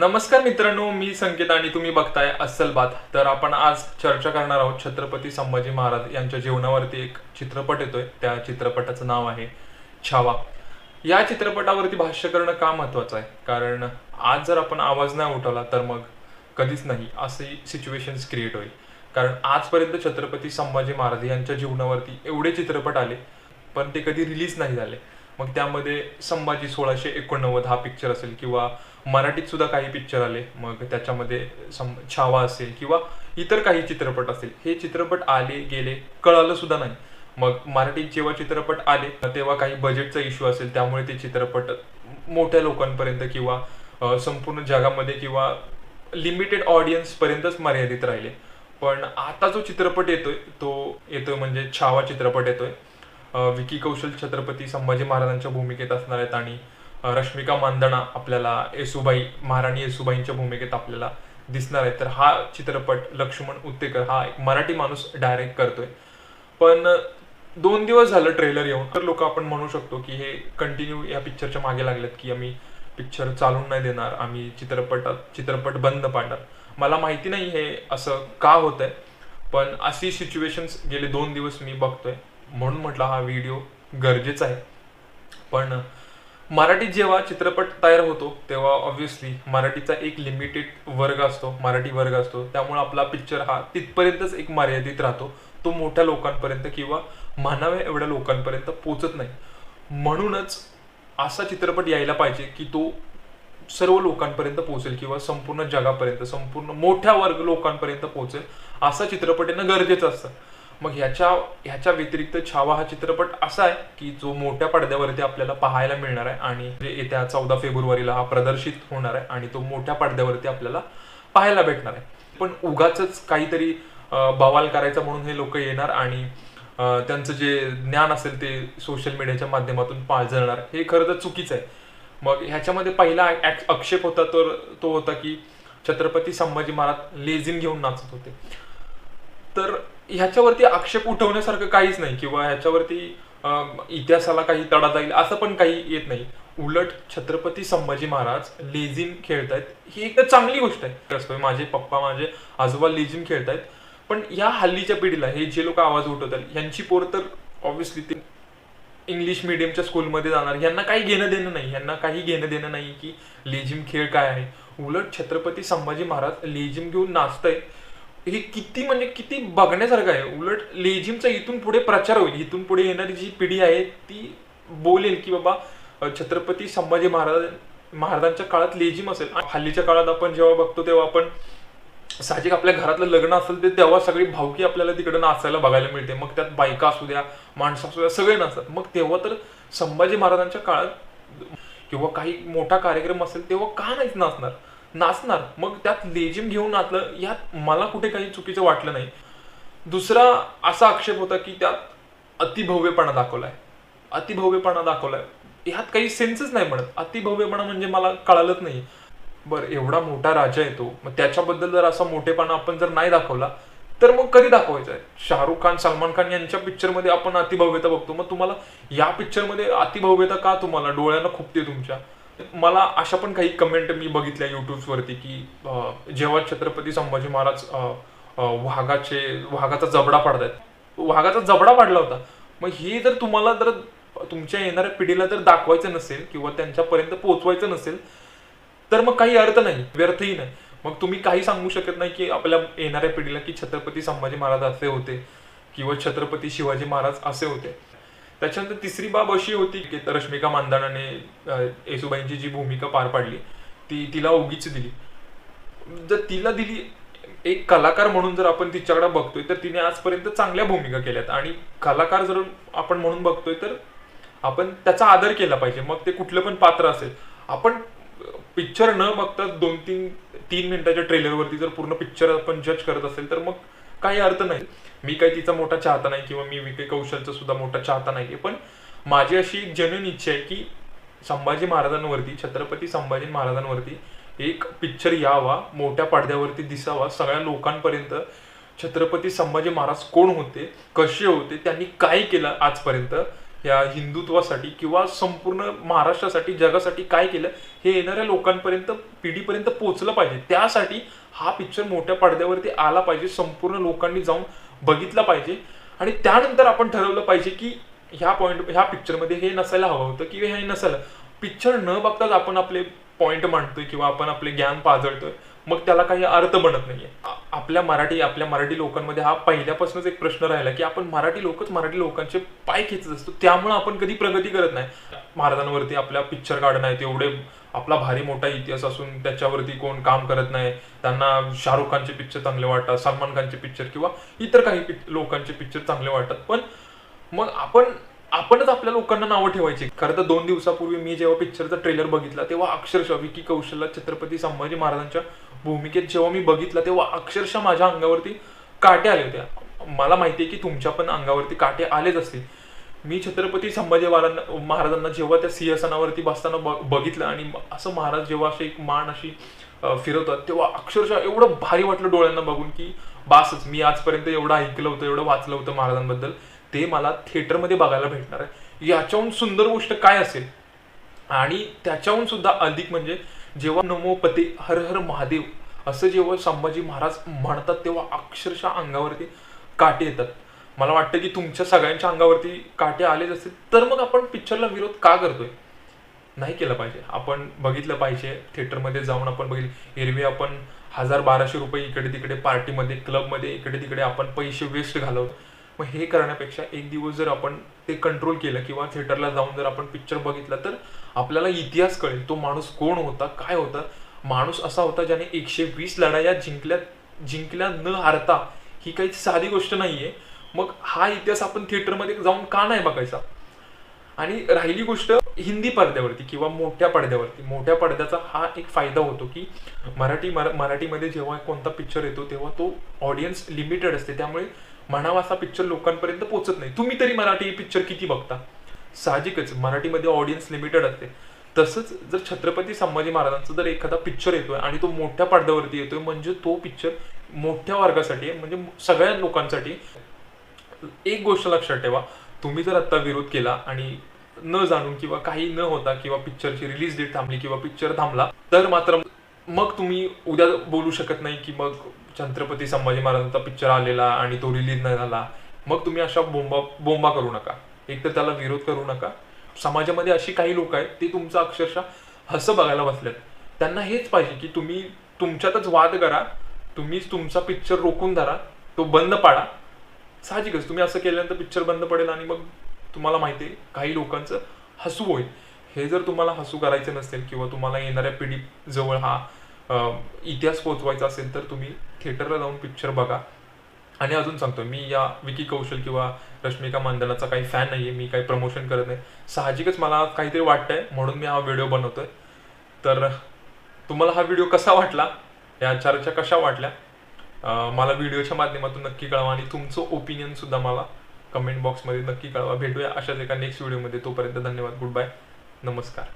नमस्कार मित्रांनो मी संकेत आणि तुम्ही बघताय अस्सल बात. तर आपण आज चर्चा करणार आहोत छत्रपती संभाजी महाराज यांच्या जीवनावरती एक चित्रपट येतोय. त्या चित्रपटाचं नाव आहे छावा. या चित्रपटावरती भाष्य करणं का महत्वाचं आहे? कारण आज जर आपण आवाज नाही उठवला तर मग कधीच नाही. अशी सिच्युएशन्स क्रिएट होईल. कारण आजपर्यंत छत्रपती संभाजी महाराज यांच्या जीवनावरती एवढे चित्रपट आले पण ते कधी रिलीज नाही झाले. मग त्यामध्ये संभाजी सोळाशे एकोणनव्वद हा पिक्चर असेल किंवा मराठीत सुद्धा काही पिक्चर आले. मग त्याच्यामध्ये सम छावा असेल किंवा इतर काही चित्रपट असेल हे चित्रपट आले गेले कळालं सुद्धा नाही. मग मराठीत जेव्हा चित्रपट आले तेव्हा काही बजेटचा इश्यू असेल त्यामुळे ते चित्रपट मोठ्या लोकांपर्यंत किंवा संपूर्ण जगामध्ये किंवा लिमिटेड ऑडियन्सपर्यंतच मर्यादित राहिले. पण आता जो चित्रपट येतोय तो येतोय म्हणजे छावा चित्रपट येतोय. विकी कौशल छत्रपती संभाजी महाराजांच्या भूमिकेत असणार आहेत आणि रश्मिका मांदणा आपल्याला येसुबाई महाराणी येसुबाईंच्या भूमिकेत आपल्याला दिसणार आहे. तर हा चित्रपट लक्ष्मण उत्तेकर हा एक मराठी माणूस डायरेक्ट करतोय. पण दोन दिवस झालं ट्रेलर येऊन. तर लोक आपण म्हणू शकतो की हे कंटिन्यू या पिक्चरच्या मागे लागलेत की आम्ही पिक्चर चालून नाही देणार आम्ही चित्रपटात चित्रपट बंद पाडणार. मला माहिती नाही हे असं का होत आहे पण अशी सिच्युएशन्स गेले दोन दिवस मी बघतोय. म्हणून म्हटलं हा व्हिडिओ गरजेचा आहे. पण मराठीत जेव्हा चित्रपट तयार होतो तेव्हा ऑब्व्हियसली मराठीचा एक लिमिटेड वर्ग असतो मराठी वर्ग असतो. त्यामुळे आपला पिक्चर हा तिथपर्यंतच एक मर्यादित राहतो. तो मोठ्या लोकांपर्यंत किंवा म्हणाव्या एवढ्या लोकांपर्यंत पोचत नाही. म्हणूनच असा चित्रपट यायला पाहिजे की तो सर्व लोकांपर्यंत पोहोचेल किंवा संपूर्ण जगापर्यंत संपूर्ण मोठ्या वर्ग लोकांपर्यंत पोहोचेल. असा चित्रपट येणं गरजेचं असतं. मग ह्याच्या ह्याच्या व्यतिरिक्त छावा हा चित्रपट असा आहे की जो मोठ्या पडद्यावरती आपल्याला पाहायला मिळणार आहे आणि जे येत्या चौदा फेब्रुवारीला हा प्रदर्शित होणार आहे आणि तो मोठ्या पडद्यावरती आपल्याला पाहायला भेटणार आहे. पण उगाच काहीतरी बवाल करायचा म्हणून हे लोक येणार आणि त्यांचं जे ज्ञान असेल ते सोशल मीडियाच्या माध्यमातून पाळजळणार हे खरं तर चुकीचं आहे. मग ह्याच्यामध्ये पहिला आक्षेप होता तर तो होता की छत्रपती संभाजी महाराज लेझिम घेऊन नाचत होते. तर ह्याच्यावरती आक्षेप उठवण्यासारखं काहीच नाही किंवा ह्याच्यावरती इतिहासाला काही तडा जाईल असं पण काही येत नाही. उलट छत्रपती संभाजी महाराज लेझिम खेळतायत ही एक तर चांगली गोष्ट आहे. माझे पप्पा माझे आजोबा लेझिम खेळतायत पण या हल्लीच्या पिढीला हे जे लोक आवाज उठवतात यांची पोर तर ऑब्व्हियसली ते इंग्लिश मिडियमच्या स्कूलमध्ये जाणार. यांना काही घेणं देणं नाही. यांना काही घेणं देणं नाही की लेझिम खेळ काय आहे. उलट छत्रपती संभाजी महाराज लेझिम घेऊन नाचतंय हे किती म्हणजे किती बघण्यासारखं आहे. उलट लेझिमचा इथून पुढे प्रचार होईल. इथून पुढे येणारी जी पिढी आहे ती बोलेल की बाबा छत्रपती संभाजी महाराज महाराजांच्या काळात लेझिम असेल. हल्लीच्या काळात आपण जेव्हा बघतो तेव्हा आपण साहजिक आपल्या घरातलं लग्न असेल ते तेव्हा सगळी भावकी आपल्याला तिकडे नाचायला बघायला मिळते. मग त्यात बायका असू द्या माणसं असू द्या सगळे नाचतात. मग तेव्हा तर संभाजी महाराजांच्या काळात किंवा काही मोठा कार्यक्रम असेल तेव्हा का नाहीच नाचणार? नाचणार. मग त्यात लेजिम घेऊन नाचलं यात मला कुठे काही चुकीचं वाटलं नाही. दुसरा असा आक्षेप होता की त्यात अतिभव्यपणा दाखवलाय. अतिभव्यपणा दाखवलाय. ह्यात काही सेन्सच नाही म्हणत. अतिभव्यपणा म्हणजे मला कळालंच नाही. बरं एवढा मोठा राजा येतो मग त्याच्याबद्दल जर असा मोठेपणा आपण जर नाही दाखवला तर मग कधी दाखवायचं आहे? शाहरुख खान सलमान खान यांच्या पिक्चरमध्ये आपण अतिभव्यता बघतो. मग तुम्हाला या पिक्चरमध्ये अतिभव्यता का तुम्हाला? डोळ्यांना खुपते तुमच्या. मला अशा पण काही कमेंट मी बघितल्या यूट्यूब्सवरती की जेव्हा छत्रपती संभाजी महाराज वाघाचे वाघाचा जबडा पाडतायत. वाघाचा जबडा पाडला होता. मग हे जर तुम्हाला जर तुमच्या येणाऱ्या पिढीला जर दाखवायचं नसेल किंवा त्यांच्यापर्यंत पोहोचवायचं नसेल तर मग काही अर्थ नाही व्यर्थही नाही. मग तुम्ही काही सांगू शकत नाही की आपल्या येणाऱ्या पिढीला की छत्रपती संभाजी महाराज असे होते किंवा छत्रपती शिवाजी महाराज असे होते. त्याच्यानंतर तिसरी बाब अशी होती की रश्मिका मानधानाने येसुबाईंची जी भूमिका पार पाडली ती तिला उगीच दिली. जर तिला दिली एक कलाकार म्हणून जर आपण तिच्याकडे बघतोय तर तिने आजपर्यंत चांगल्या भूमिका केल्यात. आणि कलाकार जर आपण म्हणून बघतोय तर आपण त्याचा आदर केला पाहिजे. मग ते कुठलं पण पात्र असेल. आपण पिक्चर न बघता दोन तीन तीन मिनिटाच्या ट्रेलरवरती जर पूर्ण पिक्चर आपण जज करत असेल तर मग काही अर्थ नाही. मी काही तिचा मोठा चाहता नाही किंवा मी विकी कौशलचा सुद्धा मोठा चाहता नाहीये. पण माझी अशी एक जेन्युन इच्छा आहे की संभाजी महाराजांवरती छत्रपती संभाजी महाराजांवरती एक पिक्चर यावा मोठ्या पडद्यावरती दिसावा सगळ्या लोकांपर्यंत छत्रपती संभाजी महाराज कोण होते कसे होते त्यांनी काय केलं आजपर्यंत? या हिंदुत्वासाठी किंवा संपूर्ण महाराष्ट्रासाठी जगासाठी काय केलं हे येणाऱ्या लोकांपर्यंत पिढीपर्यंत पोचलं पाहिजे. त्यासाठी हा पिक्चर मोठ्या पडद्यावरती आला पाहिजे संपूर्ण लोकांनी जाऊन बघितला पाहिजे. आणि त्यानंतर आपण ठरवलं पाहिजे की ह्या पॉईंट ह्या पिक्चरमध्ये हे नसायला हवं होतं किंवा हे नसायला. पिक्चर न बघताच आपण आपले पॉईंट मांडतोय किंवा आपण आपले ज्ञान पाजळतोय. मग त्याला काही अर्थ बनत नाहीये. आपल्या मराठी आपल्या मराठी लोकांमध्ये हा पहिल्यापासूनच एक प्रश्न राहिला की आपण मराठी लोकच मराठी लोकांचे पाय खेचत असतो. त्यामुळे आपण कधी प्रगती करत नाही. महाराजांवरती आपल्या पिक्चर गार्डन आहेत तेवढे आपला भारी मोठा इतिहास असून त्याच्यावरती कोण काम करत नाही. त्यांना शाहरुख खानचे पिक्चर चांगले वाटतात सलमान खानचे पिक्चर किंवा इतर काही लोकांचे पिक्चर चांगले वाटतात. पण मग आपण आपणच आपल्या लोकांना नावं ठेवायची. खरं तर दोन दिवसापूर्वी मी जेव्हा पिक्चरचा ट्रेलर बघितला तेव्हा अक्षरशः विकी कौशलला छत्रपती संभाजी महाराजांच्या भूमिकेत जेव्हा मी बघितला तेव्हा अक्षरशः माझ्या अंगावरती काटे आले होते मला माहिती आहे की तुमच्या पण अंगावरती काटे आलेच असतील. मी छत्रपती संभाजी महाराजांना जेव्हा त्या सिंहासनावरती बसताना ब- बघितलं आणि असं महाराज जेव्हा अशी एक मान अशी फिरवतात तेव्हा अक्षरशः एवढं भारी वाटलं डोळ्यांना बघून की बासच मी आजपर्यंत एवढं ऐकलं होतं एवढं वाचलं होतं महाराजांबद्दल. ते मला थिएटरमध्ये बघायला भेटणार आहे. याच्याहून सुंदर गोष्ट काय असेल? आणि त्याच्याहून सुद्धा अधिक म्हणजे जेव्हा नमोपती हर हर महादेव असं जेव्हा संभाजी महाराज म्हणतात तेव्हा अक्षरशः अंगावरती काटे येतात. मला वाटतं की तुमच्या सगळ्यांच्या अंगावरती काटे आलेच असतील. तर मग आपण पिक्चरला विरोध का करतोय? नाही केलं पाहिजे. आपण बघितलं पाहिजे. थिएटरमध्ये जाऊन आपण बघितलं. एरवी आपण हजार बाराशे रुपये इकडे तिकडे पार्टीमध्ये क्लबमध्ये इकडे तिकडे आपण पैसे वेस्ट घालवतो. मग हे करण्यापेक्षा एक दिवस जर आपण ते कंट्रोल केलं किंवा थिएटरला जाऊन जर आपण पिक्चर बघितला तर आपल्याला इतिहास कळेल तो माणूस कोण होता काय होता. माणूस असा होता ज्याने एकशे वीस लढाया जिंकल्या जिंकल्या न हारता. ही काही साधी गोष्ट नाहीये. मग हा इतिहास आपण थिएटरमध्ये जाऊन का नाही बघायचा? आणि राहिली गोष्ट हिंदी पडद्यावरती किंवा मोठ्या पडद्यावरती. मोठ्या पडद्याचा हा एक फायदा होतो की मराठी मरा- मराठीमध्ये जेव्हा कोणता पिक्चर येतो तेव्हा तो ऑडियन्स लिमिटेड असते. त्यामुळे म्हणावा असा पिक्चर लोकांपर्यंत पोहोचत नाही. तुम्ही तरी मराठी पिक्चर किती बघता? साहजिकच. मराठीमध्ये ऑडियन्स लिमिटेड असते. तसंच जर छत्रपती संभाजी महाराजांचा जर एखादा पिक्चर येतोय आणि तो मोठ्या पडद्यावरती येतोय म्हणजे तो पिक्चर मोठ्या वर्गासाठी आहे म्हणजे सगळ्या लोकांसाठी एक गोष्ट लक्षात ठेवा. तुम्ही जर आत्ता विरोध केला आणि न जाणून किंवा काही न होता किंवा पिक्चरची रिलीज डेट थांबली किंवा पिक्चर थांबला तर मात्र मग तुम्ही उद्या बोलू शकत नाही की मग छत्रपती संभाजी महाराजांचा पिक्चर आलेला आणि तो रिलीज नाही झाला मग तुम्ही अशा बोंबा बोंबा करू नका. एक तर त्याला विरोध करू नका. समाजामध्ये अशी काही लोक आहेत ते तुमचं अक्षरशः हसं बघायला बसलेत त्यांना हेच पाहिजे की तुम्ही तुमच्यातच वाद करा तुम्हीच तुमचा पिक्चर रोखून धरा तो बंद पाडा. साहजिकच तुम्ही असं केल्यानंतर पिक्चर बंद पडेल आणि मग तुम्हाला माहिती आहे काही लोकांचं हसू होईल. हे जर तुम्हाला हसू करायचं नसेल किंवा तुम्हाला येणाऱ्या पिढी जवळ हा इतिहास पोचवायचा असेल तर तुम्ही थिएटरला जाऊन पिक्चर बघा. आणि अजून सांगतो मी या विकी कौशल किंवा रश्मिका मानधनाचा काही फॅन आहे मी काही प्रमोशन करत नाही. साहजिकच मला काहीतरी वाटतंय म्हणून मी हा व्हिडिओ बनवतोय. तर तुम्हाला हा व्हिडिओ कसा वाटला? या चर्चा कशा वाटल्या? मला व्हिडिओच्या माध्यमातून नक्की कळवा आणि तुमचं ओपिनियनसुद्धा मला कमेंट बॉक्समध्ये नक्की कळवा. भेटूया अशाच एका नेक्स्ट व्हिडिओमध्ये तोपर्यंत धन्यवाद. गुड बाय नमस्कार.